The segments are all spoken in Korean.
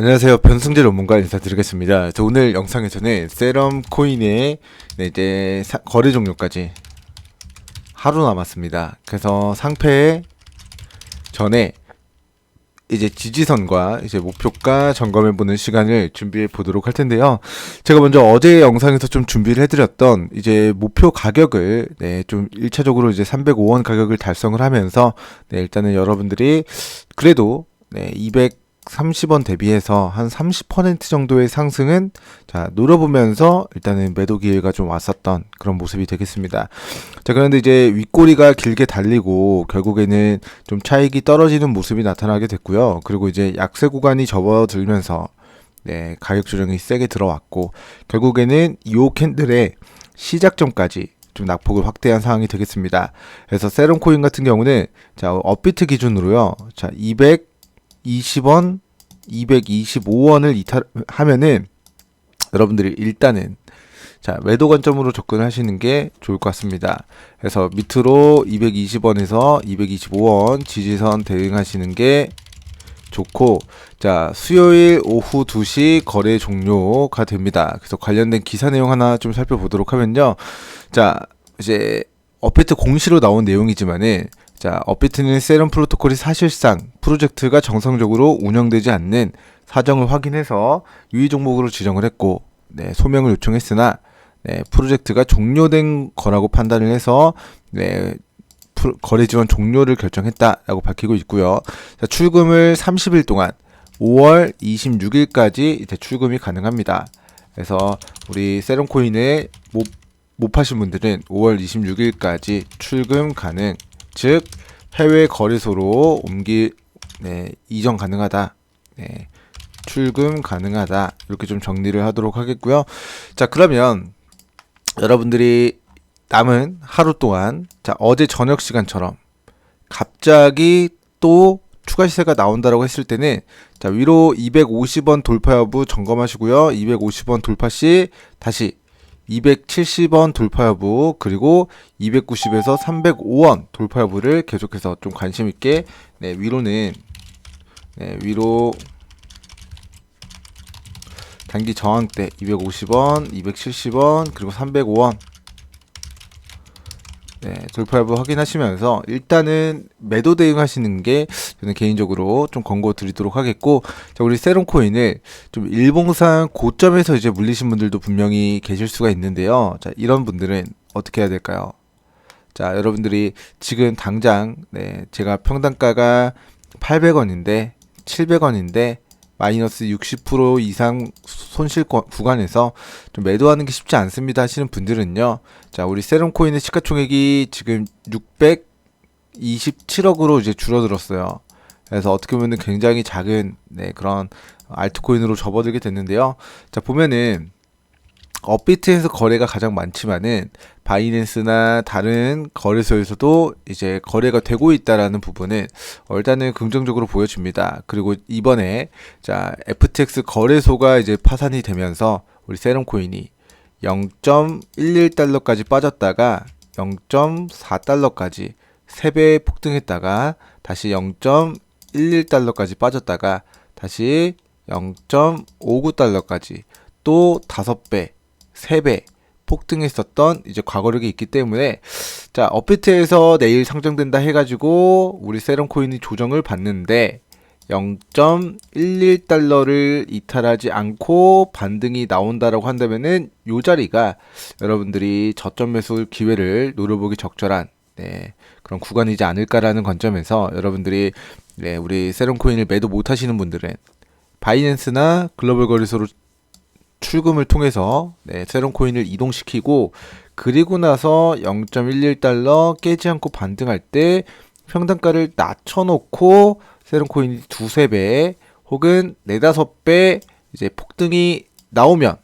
안녕하세요. 변승재 전문가 인사드리겠습니다. 그래서 오늘 영상에서는 세럼 코인의 네, 이제 사- 거래 종료까지 하루 남았습니다. 그래서 상패 전에 이제 지지선과 이제 목표가 점검해 보는 시간을 준비해 보도록 할 텐데요. 제가 먼저 어제 영상에서 좀 준비를 해드렸던 이제 목표 가격을 네, 좀 1차적으로 이제 305원 가격을 달성을 하면서 네, 일단은 여러분들이 그래도 네, 230원 대비해서 한 30% 정도의 상승은 자, 노려보면서 일단은 매도 기회가 좀 왔었던 그런 모습이 되겠습니다. 자, 그런데 이제 윗꼬리가 길게 달리고 결국에는 좀 차익이 떨어지는 모습이 나타나게 됐고요. 그리고 이제 약세 구간이 접어들면서 네, 가격 조정이 세게 들어왔고 결국에는 이 캔들의 시작점까지 좀 낙폭을 확대한 상황이 되겠습니다. 그래서 세럼코인 같은 경우는 자, 업비트 기준으로요. 자, 220원, 225원을 이탈하면은 여러분들이 일단은 자, 매도 관점으로 접근하시는 게 좋을 것 같습니다. 그래서 밑으로 220원에서 225원 지지선 대응하시는 게 좋고 자 수요일 오후 2시 거래 종료가 됩니다. 그래서 관련된 기사 내용 하나 좀 살펴보도록 하면요. 자 이제 업비트 공시로 나온 내용이지만은 자 업비트는 세럼 프로토콜이 사실상 프로젝트가 정상적으로 운영되지 않는 사정을 확인해서 유의 종목으로 지정을 했고 네, 소명을 요청했으나 네, 프로젝트가 종료된 거라고 판단을 해서 네, 거래 지원 종료를 결정했다라고 밝히고 있고요. 자, 출금을 30일 동안 5월 26일까지 이제 출금이 가능합니다. 그래서 우리 세럼코인을 못, 못 파신 분들은 5월 26일까지 출금 가능, 즉 해외 거래소로 옮기 네, 이전 가능하다. 네, 출금 가능하다. 이렇게 좀 정리를 하도록 하겠고요. 자, 그러면 여러분들이 남은 하루 동안 자, 어제 저녁 시간처럼 갑자기 또 추가 시세가 나온다라고 했을 때는 자, 위로 250원 돌파 여부 점검하시고요. 250원 돌파 시 다시 270원 돌파 여부 그리고 290에서 305원 돌파 여부를 계속해서 좀 관심 있게 네, 위로는 네, 위로 단기 저항 때 250원, 270원, 그리고 305원 네, 돌파 여부 확인하시면서 일단은 매도 대응하시는 게 저는 개인적으로 좀 권고 드리도록 하겠고 자, 우리 세럼코인을 좀 일봉상 고점에서 이제 물리신 분들도 분명히 계실 수가 있는데요. 자, 이런 분들은 어떻게 해야 될까요? 자, 여러분들이 지금 당장 네, 제가 평단가가 800원인데 700원인데 마이너스 60% 이상 손실 거- 구간에서 좀 매도하는 게 쉽지 않습니다 하시는 분들은요. 자, 우리 세럼코인의 시가총액이 지금 627억으로 이제 줄어들었어요. 그래서 어떻게 보면 굉장히 작은 네, 그런 알트코인으로 접어들게 됐는데요. 자, 보면은 업비트에서 거래가 가장 많지만은 바이낸스나 다른 거래소에서도 이제 거래가 되고 있다라는 부분은 어, 일단은 긍정적으로 보여집니다. 그리고 이번에 자 FTX 거래소가 이제 파산이 되면서 우리 세럼 코인이 0.11달러까지 빠졌다가 0.4달러까지 3배 폭등했다가 다시 0.11달러까지 빠졌다가 다시 0.59달러까지 또 5배, 3배 폭등했었던 이제 과거력이 있기 때문에 자 업비트에서 내일 상장된다 해가지고 우리 세럼 코인이 조정을 받는데 0.11달러를 이탈하지 않고 반등이 나온다라고 한다면은 요 자리가 여러분들이 저점 매수 기회를 노려보기 적절한 네, 그런 구간이지 않을까라는 관점에서 여러분들이 네, 우리 세럼 코인을 매도 못 하시는 분들은 바이낸스나 글로벌 거래소로 출금을 통해서 네, 세럼 코인을 이동시키고 그리고 나서 0.11달러 깨지 않고 반등할 때 평단가를 낮춰놓고 세럼 코인이 두세 배 혹은 네다섯 배 이제 폭등이 나오면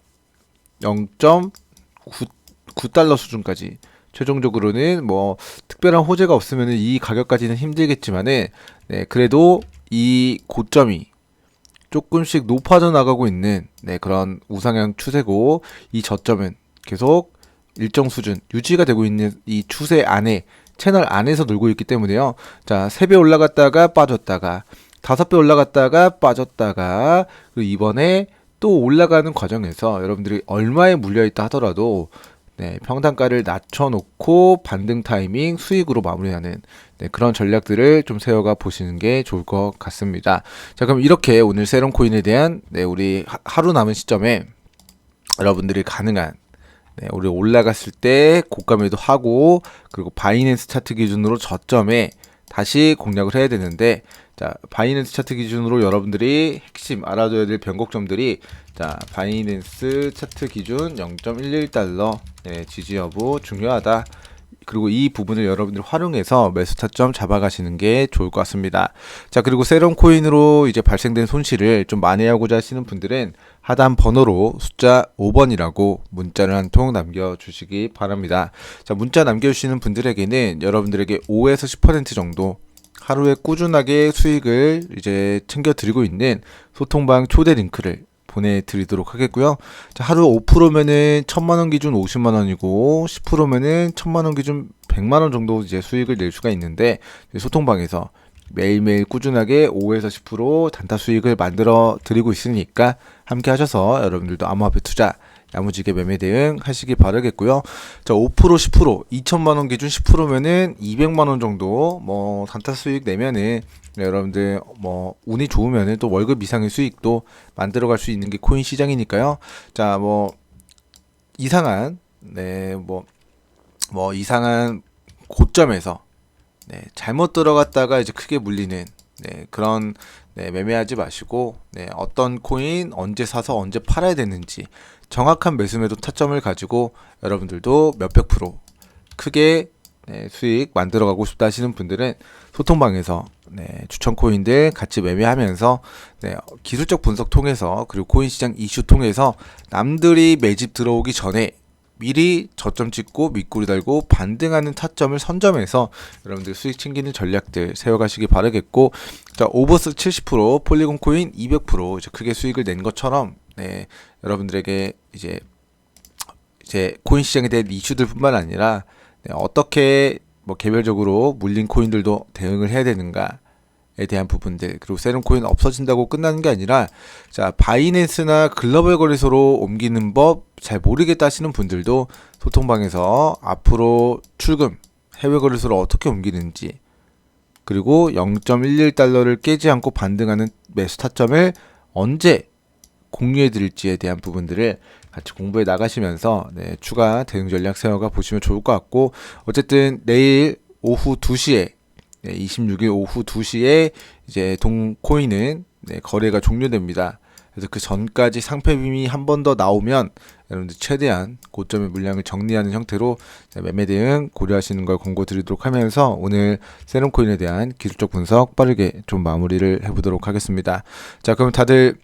0.9달러 수준까지 최종적으로는 뭐 특별한 호재가 없으면 이 가격까지는 힘들겠지만은 네, 그래도 이 고점이 조금씩 높아져 나가고 있는 네, 그런 우상향 추세고 이 저점은 계속 일정 수준 유지가 되고 있는 이 추세 안에 채널 안에서 놀고 있기 때문에요. 자, 세배 올라갔다가 빠졌다가 다섯 배 올라갔다가 빠졌다가 그리고 이번에 또 올라가는 과정에서 여러분들이 얼마에 물려 있다 하더라도 네, 평단가를 낮춰 놓고 반등 타이밍 수익으로 마무리하는 네, 그런 전략들을 좀 세워가 보시는 게 좋을 것 같습니다. 자, 그럼 이렇게 오늘 세럼 코인에 대한 네, 우리 하- 하루 남은 시점에 여러분들이 가능한 네, 우리 올라갔을 때 고가 매도 하고 그리고 바이낸스 차트 기준으로 저점에 다시 공략을 해야 되는데 자 바이낸스 차트 기준으로 여러분들이 핵심 알아둬야 될 변곡점들이 자 바이낸스 차트 기준 0.11달러 네, 지지 여부 중요하다 그리고 이 부분을 여러분들이 활용해서 매수 타점 잡아가시는 게 좋을 것 같습니다. 자, 그리고 세럼 코인으로 이제 발생된 손실을 좀 만회하고자 하시는 분들은 하단 번호로 숫자 5번이라고 문자를 한 통 남겨주시기 바랍니다. 자, 문자 남겨주시는 분들에게는 여러분들에게 5에서 10% 정도 하루에 꾸준하게 수익을 이제 챙겨드리고 있는 소통방 초대 링크를 보내드리도록 하겠고요. 자, 하루 5%면은 1000만원 기준 50만 원이고, 10%면은 1000만원 기준 100만 원 정도 이제 수익을 낼 수가 있는데, 소통방에서 매일매일 꾸준하게 5에서 10% 단타 수익을 만들어 드리고 있으니까 함께 하셔서 여러분들도 암호화폐 투자 야무지게 매매 대응 하시기 바라겠고요. 자, 5% 10% 2천만 원 기준 10%면은 200만 원 정도 뭐 단타 수익 내면은 네, 여러분들 뭐 운이 좋으면은 또 월급 이상의 수익도 만들어 갈 수 있는 게 코인 시장이니까요. 자, 뭐 이상한 네, 뭐뭐 이상한 고점에서 네, 잘못 들어갔다가 이제 크게 물리는 네, 그런 네, 매매하지 마시고 네, 어떤 코인 언제 사서 언제 팔아야 되는지 정확한 매수 매도 타점을 가지고 여러분들도 몇백 프로 크게 네, 수익 만들어가고 싶다 하시는 분들은 소통방에서 네, 추천 코인들 같이 매매하면서 네, 기술적 분석 통해서 그리고 코인 시장 이슈 통해서 남들이 매집 들어오기 전에 미리 저점 찍고 밑구리 달고 반등하는 타점을 선점해서 여러분들 수익 챙기는 전략들 세워가시기 바라겠고 자 오버스 70% 폴리곤 코인 200% 이제 크게 수익을 낸 것처럼 네 여러분들에게 이제 이제 코인 시장에 대한 이슈들뿐만 아니라 네, 어떻게 뭐 개별적으로 물린 코인들도 대응을 해야 되는가 에 대한 부분들. 그리고 세럼 코인 없어진다고 끝나는 게 아니라 자 바이낸스나 글로벌 거래소로 옮기는 법 잘 모르겠다 하시는 분들도 소통방에서 앞으로 출금 해외 거래소로 어떻게 옮기는지 그리고 0.11달러를 깨지 않고 반등하는 매수 타점을 언제 공유해 드릴지에 대한 부분들을 같이 공부해 나가시면서 네, 추가 대응 전략 세워가 보시면 좋을 것 같고 어쨌든 내일 오후 2시에 네, 26일 오후 2시에 이제 동코인은 네, 거래가 종료됩니다. 그래서 그 전까지 상패 빔이 한 번 더 나오면 여러분들 최대한 고점의 물량을 정리하는 형태로 네, 매매 대응 고려하시는 걸 권고드리도록 하면서 오늘 세럼코인에 대한 기술적 분석 빠르게 좀 마무리를 해보도록 하겠습니다. 자, 그럼 다들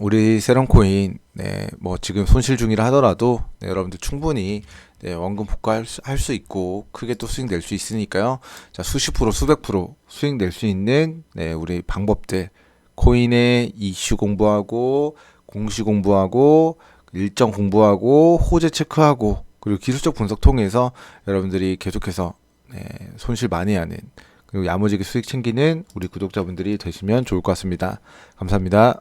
우리 세럼코인 네, 뭐 지금 손실 중이라 하더라도 네, 여러분들 충분히 네, 원금 복구할 수, 할 수 있고 크게 또 수익 낼 수 있으니까요. 자, 수십 프로, 수백 프로 수익 낼 수 있는 네, 우리 방법들 코인의 이슈 공부하고 공시 공부하고 일정 공부하고 호재 체크하고 그리고 기술적 분석 통해서 여러분들이 계속해서 네, 손실 많이 하는 그리고 야무지게 수익 챙기는 우리 구독자분들이 되시면 좋을 것 같습니다. 감사합니다.